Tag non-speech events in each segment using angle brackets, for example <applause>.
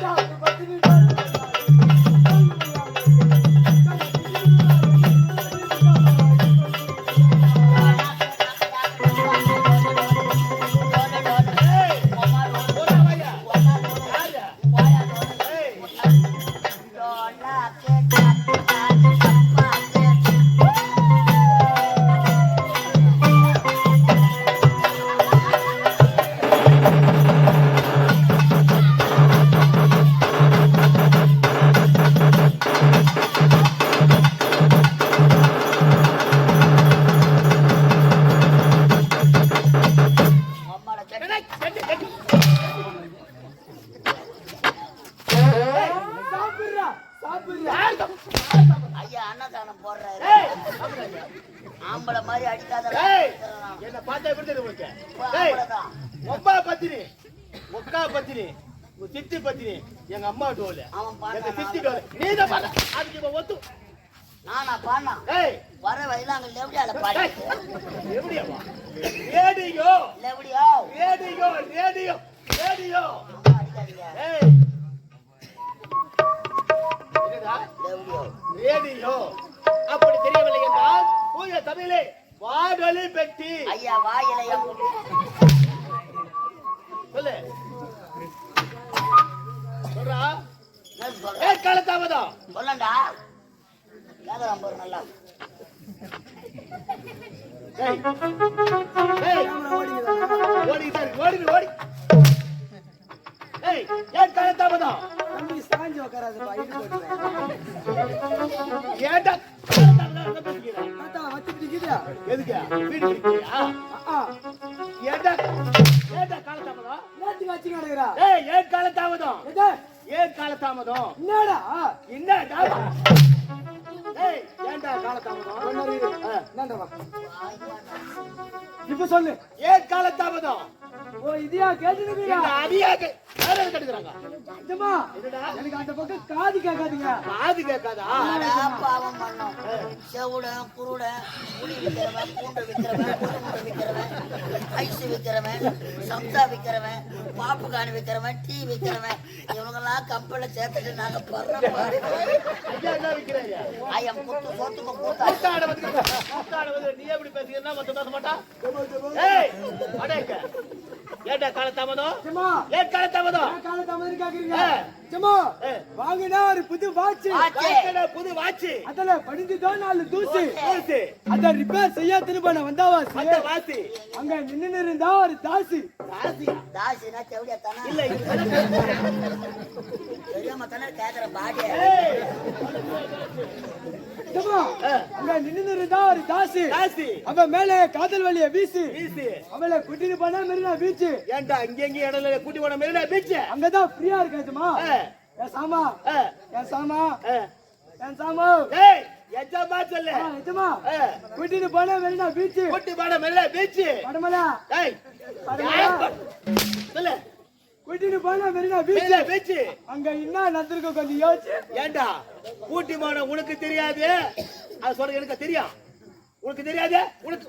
Don't. அம்மா டோலு, எங்க சித்தி டோலு. நீதான் பாடுற. அதுக்கு இப்ப ஒத்து. நானா பாடினா ஏய், வர வயல அங்க லெவடியால பாடி எப்படியாம்மா? ரேடியோ, லெவடியா ரேடியோ, ரேடியோ, ரேடியோ. ஏய். ரேடியோ. அப்படி தெரியவில்லை என்றால் தூய தமிழே வானொலி பெட்டி ஐயா வாயிலையா சொல்லு சொல்றா? சொல்லண்டா. கேக்குறான் பாரு நல்லா. ஓடிக்கிட்டே ஓடி ஓடி. ஏய் ஏன் காலத்தாமதம் சாஞ்சி உட்காராதுப்பா இது பேசுகிறா? தாத்தா வச்சுட்டு எதுக்கு? வீடு இருக்கிறியா ஆ ஏன்டா ஏன்டா காலத்தாமதம் நேற்று வச்சு கிடக்குறா? ஏய் ஏன் காலத்தாமதம் எது? ஏன் காலத்தாமதம் என்னடா? என்னடா? ஏன்டா காலத்தாமதம். இப்ப சொல்லு. ஏன் காலத்தாமதம்? ஓ இதையா கேட்டுருக்கீங்களா இந்த அடியாக வேற எதுக்கு எடுக்கிறாங்க நிஜமா? என்னடா? எனக்கு அந்த பக்கம் காது கேட்காதீங்க. காது கேட்காதா? ஆடா பாவம் பண்ணோம்? செவுடன் குருடன் புளி விற்கிறவன் பூண்டு விற்கிறவன் முட்டை விற்கிறவன் ஐஸ் விற்கிறவன் சம்சா விற்கிறவன் பாப்புகான் விற்கிறவன் டீ விற்கிறவன் இவங்கெல்லாம் கம்பெனில சேர்த்துட்டு நாங்க படுற பாடு ஐயா வந்து வந்து நீ எப்படி பேசுகிறனா மத்த பேச மாட்டா? ஏய் அடேக்க ஏடா கால தாமதம்? ஏன் கால தாமதம்? காலை தாமதம் கேக்குறீங்க? ஏ. வாங்கினா ஒரு புது வாட்ச். புது வாட்சி. அதுல படிஞ்சுதான் நாலு தூசி. வாசி அத ரிப்பேர் செய்ய திரும்ப நான் வந்தாவாசி. அந்த வாசி. அங்க நின்னு இருந்தா ஒரு தாசி. வாசியா தாசினா செவடியா தானே? இல்ல இது தெரியாம தானே கேக்குற பாடிய. ஏய். நிஜமா அங்க நின்னு இருந்தா ஒரு தாசி. வாசி அவ மேல காதல் வழிய வீசி. வீசி. அவளை கூட்டிட்டு போனா மெரினா பீச் ஏன்டா இங்க எங்க இடத்துல கூட்டி போன மெரினா பீச் அங்கதான் ஃப்ரீயா இருக்காதுமா ஏ. சாமா? ஏ. என் சாமா. என் சாமா? ஏய் எஜமா சொல்லு. ஏ. கூட்டிட்டு போனா மெரினா பீச் கூட்டி போன மெரினா பீச் படமலா ஏய். படமலா சொல்லு. கூட்டிட்டு போனா மெரினா பீச் பீச் அங்க என்ன நடந்திருக்க கொஞ்சம் யோசிச்சு. ஏண்டா? கூட்டி போன உனக்கு தெரியாது. அது சொல்ற எனக்கு தெரியும் உனக்கு தெரியாது? உனக்கு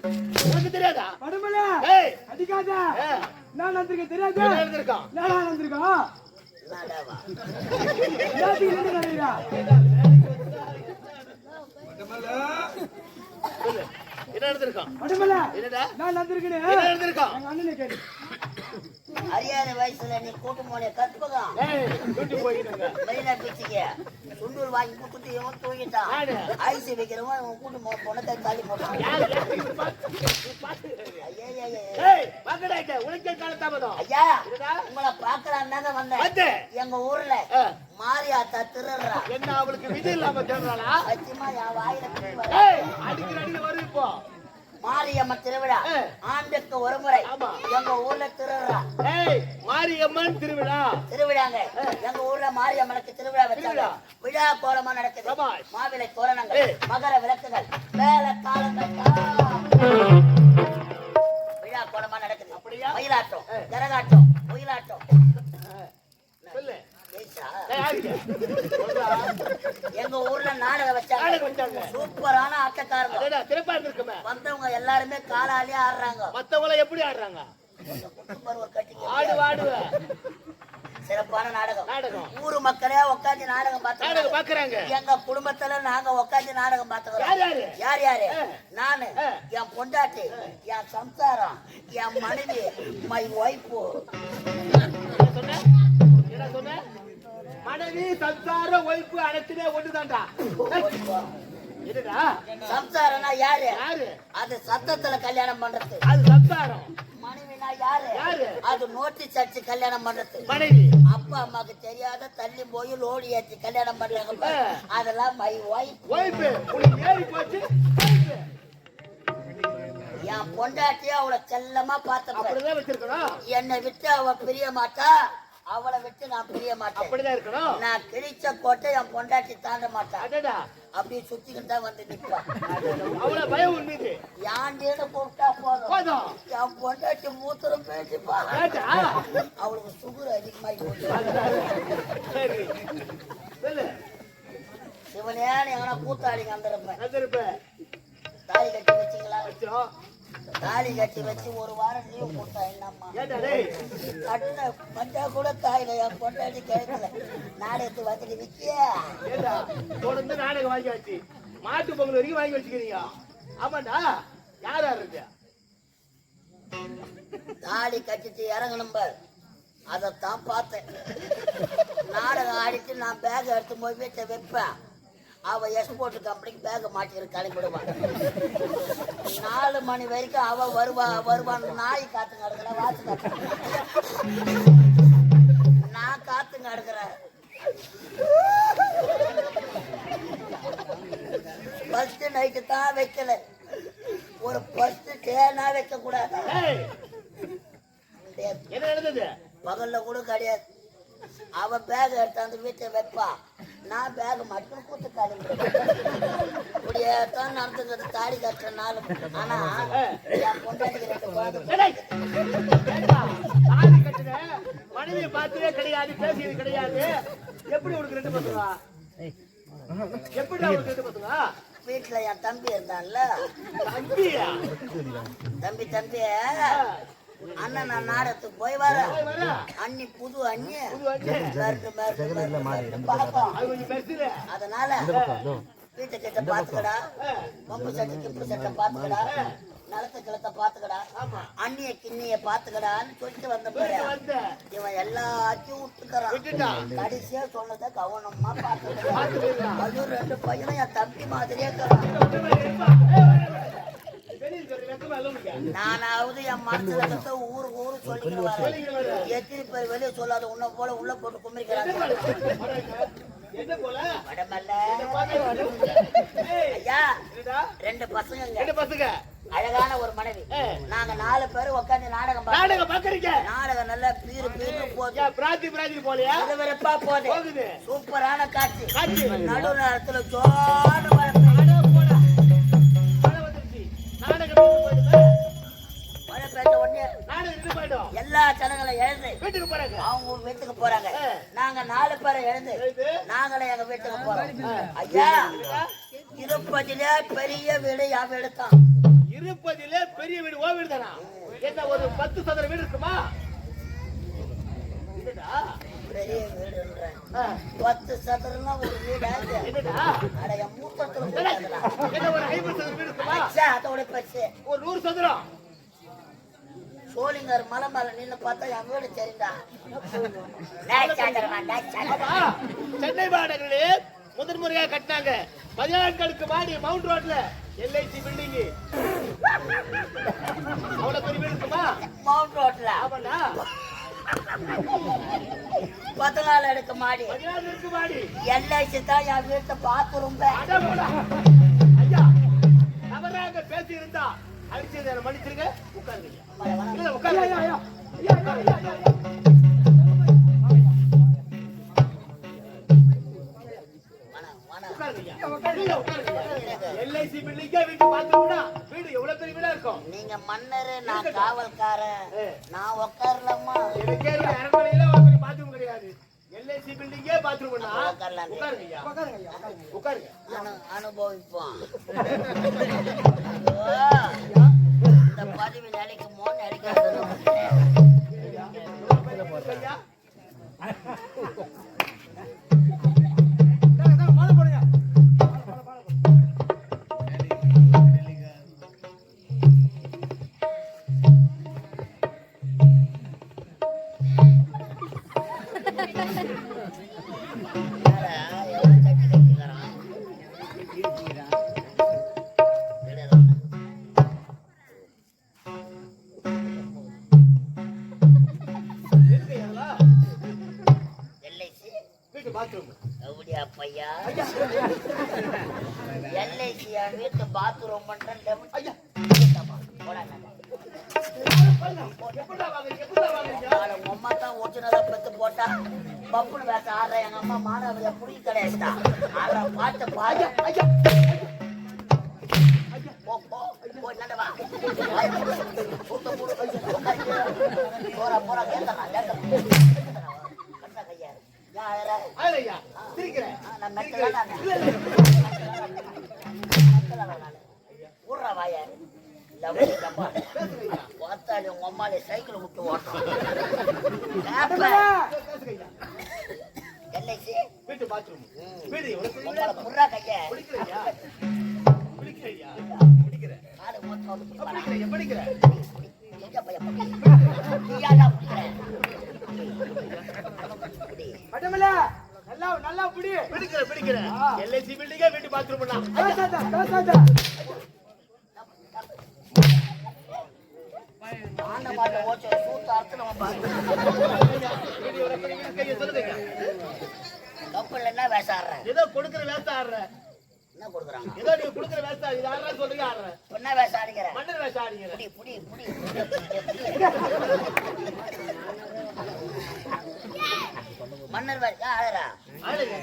உனக்கு தெரியாதா? படமலா ஏய். அடிக்காத. என்ன நடந்திருக்கு தெரியாது? என்ன நடந்திருக்கான் என்ன நடந்திருக்கா? என்ன நடந்திருக்கான் என்ன நடந்திருக்கான் அண்ணனை கேட்டு அறியாத வயசுல நீ கூட்டு போன மெயினா பிச்சுக்க சுண்டூர் வாங்கி கொடுத்துட்டு இவன் தூங்கிட்டான்? ஐஸ் வைக்கிறவன் இவன் கூட்டு பொண்ணத்தை தள்ளி போட்டான். ஐயா? உங்களை பாக்கலான்னு வந்தேன். வந்து. எங்க ஊர்ல. மாரியாத்தா திருடுறா. என்ன அவளுக்கு விதி இல்லாம தேடுறாளா சத்தியமா என் வாயில அடிக்கிற அடிக்கிற வரும் இப்போ. மாரியம்மன் திருவிழா. ஆண்டுக்கு ஒரு முறை. எங்க ஊர்ல ஏய் மாரியம்மன் திருவிழா திருவிழாங்க எங்க ஊர்ல மாரியம்மனுக்கு திருவிழா வச்சாங்க திருவிழா. விழா கோலமா நடக்குது. மாவிலை தோரணங்கள். மகர விளக்குகள் மேல காலங்கள் விழா கோலமா நடக்குது அப்படியா? மயிலாட்டம். கரகாட்டம் எங்க ஊர்ல நாடகம் வச்சாங்க. சூப்பரான ஆட்டக்காரங்க. அடடா திறப்பா இருந்திருக்குமே. வந்தவங்க எல்லாருமே காலாலே ஆடுறாங்க. மத்தவங்கள எப்படி ஆடுறாங்க? ஆடு ஆடுவ சிறப்பான நாடகம். நாடகம். ஊரு மக்களே உட்காந்து நாடகம் பார்த்தாங்க பாக்குறாங்க எங்க குடும்பத்துல நாங்க உட்காந்து நாடகம் பார்த்துக்கிறோம். யாரு யார். நானு. என் பொண்டாட்டி என் சம்சாரம் என் மனைவி மை ஒய்ஃபு மனைவி சம்சாரம் ஒய்ஃபு அனைத்துமே ஒண்ணுதான்டா. என்னடா? சம்சாரம்னா யாரு? யாரு? அது சத்தத்துல கல்யாணம் பண்றது. அது சம்சாரம். மனைவினா யாரு? யாரு? அது நோட்டீஸ் அடிச்சு கல்யாணம் பண்றது. மனைவி. அப்பா அம்மாக்கு தெரியாத தள்ளி போய் லோடி ஏத்தி கல்யாணம் பண்றாங்க. அதெல்லாம் மை ஒய்ஃப் ஒய்ஃபு உனக்கு ஏறி போச்சு? wife. என் பொண்டாட்டிய அவளை செல்லமா பார்த்த என்னை விட்டு அவ பிரிய மாட்டா. அவளை விட்டு நான் பிரிய மாட்டேன். அப்படிதான் இருக்கணும். நான் கிழிச்ச கோட்டை என் பொண்டாட்டி தாண்ட மாட்டான் அடடா. அப்படியே சுத்திக்கிட்டு தான் வந்து நிற்பான் அவ்வளவு பயம் மீது. யாண்டின்னு கூப்பிட்டா போதும். என் பொண்டாட்டி மூத்திரம் பேசிப்பா. அவளுக்கு சுகர் அதிகமாகி போச்சு. சிவனேன்னு எங்கன்னா கூத்தாடிங்க வந்திருப்ப. தாலி கட்டி வச்சிங்களா வச்சோம். தாலி கட்டி வச்சு ஒரு வாரம் லீவ் கொடுத்தா என்னம்மா? கட்டின பட்டா கூட காயில என் பொண்டாட்டி கிடைக்கல. நாடகத்தை வந்துட்டு ஏண்டா? தொடர்ந்து நாடகம் வாங்கி வச்சு மாட்டு பொங்கல் வரைக்கும் வாங்கி வச்சுக்கிறீங்க. ஆமாண்டா. யார் யார் இருக்கு தாலி கட்டிட்டு இறங்கணும் பார். அதைத்தான் பார்த்தேன். நாடகம் ஆடிட்டு நான் பேக் எடுத்து போய் வீட்டை வைப்பேன். அவ எக்ஸ்போர்ட் கம்பெனிக்கு பேக் மாட்டிக்கிற கிளம்பிடுவான் நாலு மணி வரைக்கும் அவ வருவா வருவான்னு நாய் காத்து கிடக்குற வாத்து காத்து நான் காத்து கிடக்குறேன். ஃபர்ஸ்ட் நைட்டு தான் வைக்கல. ஒரு ஃபர்ஸ்ட் டேனா வைக்க கூடாது பகல்ல கூட கிடையாது. அவ பேக் எடுத்தாந்து வீட்டை வைப்பா. நான் பேக் மட்டும் கூத்து இப்படியே தான் நடந்துக்கிறது தாடி கட்டுற நாள். ஆனா என் தாலி கட்டுன மனைவியை பார்த்ததே கிடையாது பேசியது கிடையாது. எப்படி உனக்கு ரெண்டு பசங்க எப்படி உனக்கு ரெண்டு பசங்க வீட்டுல என் தம்பி இருந்தான்ல. தம்பியா? தம்பி தம்பி அண்ணன் நான் நாடகத்துக்கு போய் வர. அண்ணி புது அண்ணி. அது அதனால வீட்டு கிட்ட பாத்துக்கடா பம்பு சட்டை கிப்பு சட்டை பாத்துக்கடா நிலத்த கிளத்த பாத்துக்கடா ஆமா. அண்ணிய கிண்ணிய பாத்துக்கடான்னு சொல்லிட்டு வந்த பாரு வந்து. இவன் எல்லாத்தையும் விட்டுக்கிறான். கடைசியா சொன்னதை கவனமா பாத்துக்கிறான் அதுவும் ரெண்டு பையனும் என் தம்பி மாதிரியே இருக்கிறான். நானாவது என் மனசுல இருக்கிறத ஊரு ஊரு சொல்லிக்கிறேன் எத்தனை பேர் வெளியே சொல்லாத உன்னை போல உள்ள போட்டு கும்பிருக்கிறாங்க என்ன போல? வடமல்ல. ஏய், ஐயா என்னடா? ரெண்டு பசங்க ரெண்டு பசங்க. அழகான ஒரு மனைவி. நாங்க நாலு பேர் உட்காந்து நாடகம். நாடகம் பாக்குறீங்க நாடகம் நல்லா பீரு பீரு போகுது. போலையா. சூப்பரான காட்சி. காட்சி. நடு நேரத்துல ஜோடு மழை எல்லா ஜனங்களும் எழுந்து வீட்டுக்கு போறாங்க. அவங்க வீட்டுக்கு போறாங்க. நாங்க நாலு பேரை எழுந்து. நாங்களும் எங்க வீட்டுக்கு போறோம். ஐயா இருப்பதிலே பெரிய வீடு என் வீடு தான்? இருப்பதிலே பெரிய வீடு ஓ வீடு தானா? என்ன ஒரு பத்து சதுர வீடு இருக்குமா? என்னடா பெரிய வீடுன்றேன் பத்து சதுரம்னா ஒரு வீடு ஆச்சு என்னடா? அட என் மூத்தத்துல அதோட பெருசு ஒரு நூறு சதுரம் சோழிங்கர் மலை மேல நின்னு பார்த்தா என் வீடு. ஆமா சென்னை மாநகரில் முதன் முறையா கட்டினாங்க. பதினாட்களுக்கு மாடி மவுண்ட் ரோட்ல எல்ஐசி பில்டிங் அவ்வளவு பெரிய வீடு இருக்குமா? மவுண்ட் ரோட்ல. ஆமாண்ணா. பதினாலு அடுக்கு மாடி மாடி எல்ஐசி தான் என் வீட்டை பார்த்து ரொம்ப பேசி இருந்தா அடிச்சதை மன்னிச்சிருங்க உட்காருங்க உட்காருங்க எல்ஐசி பில்டிங்கே வீட்டு பாத்துட்டா வீடு எவ்வளவு பெரிய வீடா இருக்கும்? நீங்க மன்னரு நான் காவல்காரன். நான் உட்காரலாமா எனக்கே அரண்மனையில ஒரு பாத்ரூம் கிடையாது. எல்ஐசி பில்டிங்கே உட்காரலாம். உட்காருங்க உட்காருங்க உட்காருங்க. உட்காருங்க அனு- அனுபவிப்போம். <laughs> இந்த பதவி நிலைக்கு மோன் எப்படிடா அம்மா தான் ஒரிஜினலா பத்து போட்டா பப்புனு வேட்ட ஆடுற எங்க அம்மா மாணவரை புடி கிடையாதுடா ஆடுற பாட்டு ஐயா போறா போறா கேட்டா கேட்டா கண்ணா கையா யார நான் மெட்டலா நான் ஊர்றா வாயா பார்த்தாலே உங்க அம்மாலே சைக்கிள் விட்டு ஐயா எல்ஐசி வீட்டு பாத்ரூம் வீடு உங்களை கையா. மொத்தம் எங்க பையன் நல்லா நல்லா புடி பிடிக்கிறேன் பிடிக்கிறேன் எல்ஐசி பில்டிங்கே வீட்டு பாத்ரூம்னா பேசாத பேசாத ஆண்ட மாட்டை ஓச்சு, சூத்து அறுத்து நம்ம பாத்து. வீடு எவ்வளவு பெரிய வீடு கையை சொல்லுங்க ஐயா. கப்பல்ல என்ன ஆடுற? ஏதோ கொடுக்குற வேஸ்ட் ஆடுற. என்ன கொடுக்குறாங்க? ஏதோ நீங்க கொடுக்குற வேஸ்ட் இது ஆடுறா சொல்றீங்க ஆடுற. என்ன வேஷம் ஆடுகிற? மன்னர் வேஷம் ஆடுங்க புடி, புடி, புடி, புடி. மன்னர் வேஷம் ஆடுறா? ஆடுங்க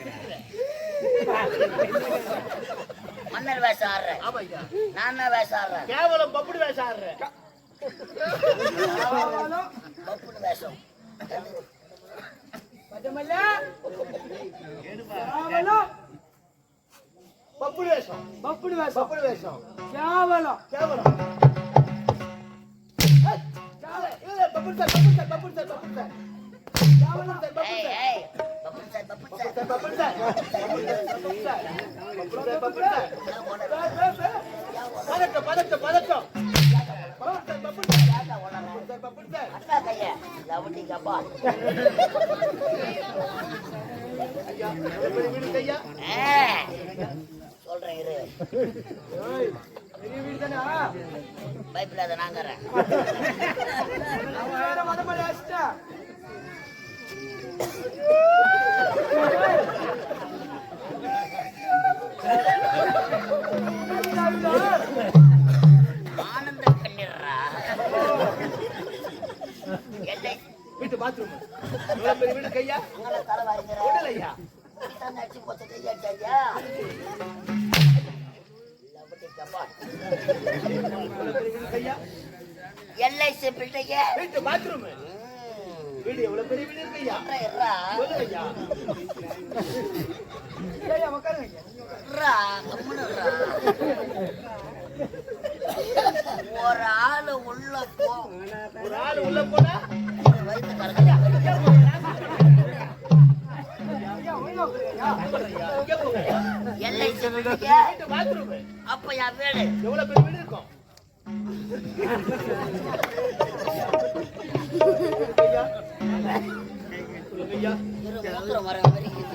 மன்னர் வேஷம் ஆடுற. ஆமா ஐயா. நான் என்ன வேஷம் ஆடுறேன்? கேவலம் பப்புடு வேஷம் ஆடுற. பப்புனு வேஷம் அடமல. கேவலம் பப்புடு வேஷம் பப்புடு வேஷம் பப்புடு வேஷம் கேவலம் கேவலம் Pappudu sir Pappudu sir Pappudu sir Pappudu sir sir Pappudu sir சொல்றேன் இரு ஏய், பெரிய நாங்கிறேன் எவ்வளவு பெரிய வீடு கையா தலை இல்லையா தான் அடிச்சு போச்சு கையா எல்ஐசி பிள்ளைங்க வீட்டு பாத்ரூம் வீடு எவ்வளவு பெரிய வீடு இருக்கு ஐயா இருறா சொல்லு ஐயா ஏய் உட்காருங்க இருறா கம்முன்னு இருறா. ஒரு ஆளு உள்ள போ ஒரு ஆள் உள்ள போனா வயிற்று கறக்குதா பாத்ரூம் அப்ப என் வீடு எவ்வளவு பெரிய வீடு இருக்கும் வர வரைக்கும்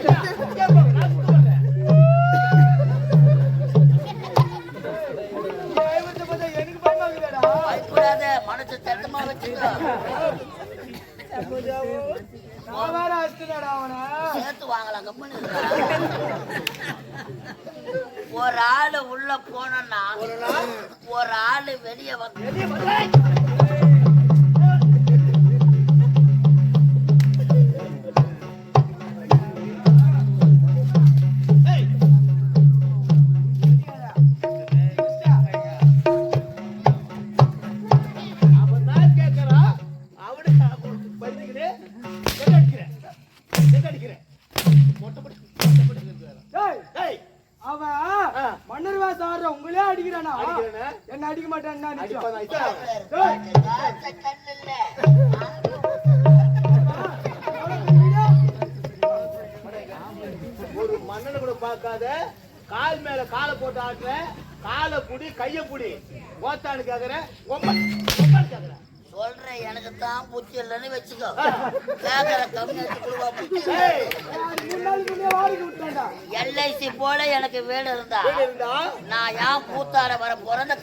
மனசு தட்டமா வச்சுக்கோ சேர்த்து வாங்கலாம் இருக்கா. ஒரு ஆளு உள்ள போனோம்னா ஒரு ஆளு வெளிய வந்து சொல்றேன் எனக்கு தான் இல்லைன்னு வச்சுக்கோ. கேக்குற குழுவா விட்டான்டா எல்ஐசி போல எனக்கு வீடு இருந்தா நான் ஏன் கூத்தாட வர பிறந்த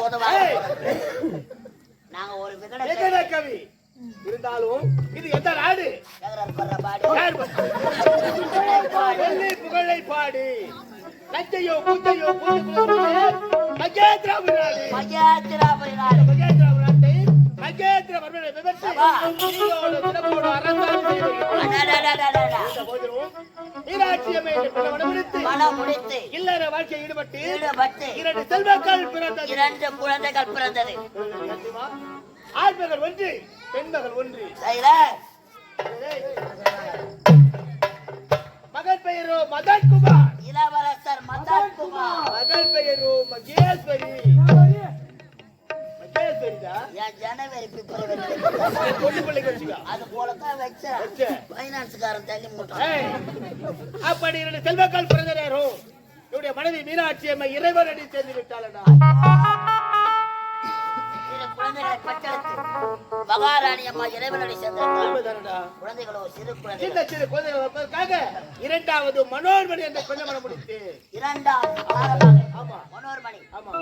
உதவாங்க ஏய், நாங்க ஒரு விகட கவி. இருந்தாலும் இது எந்த நாடு? பாடி. புகழை பாடி. நீயோடு மீனாட்சி அம்மை என்ற பிள்ளை மனமுடித்து மனம் முடித்து இல்லற வாழ்க்கை ஈடுபட்டு ஈடுபட்டு இரண்டு செல்வக்கள் பிறந்தது இரண்டு குழந்தைகள் பிறந்தது தெரியுமா? ஆண் மகள் ஒன்று பெண் மகள் ஒன்று சைலன்ஸ். மகன் பெயரோ மதன் குமார் மகள் பெயரோ மகேஸ்வரி என் ஜனவரி பிப்ரவரி. அது போலதான் வச்சேன். வச்ச. பைனான்ஸ்காரன் தள்ளி மூட்டான். அப்படி இரண்டு செல்வக்கள் பிறந்த நேரம். என்னுடைய மனைவி மீனாட்சி அம்மை இறைவனடி சேர்ந்து விட்டாளடா. குழுவினர் அம்மா இறைவனடி சேர்ந்த குழந்தைகளோ சிறு குழந்தை சிறு குழந்தைகளுக்காக இரண்டாவது மனோர்மணி என்ற குழந்தை முடித்து. இரண்டாவது மனோர்மணி ஆமா.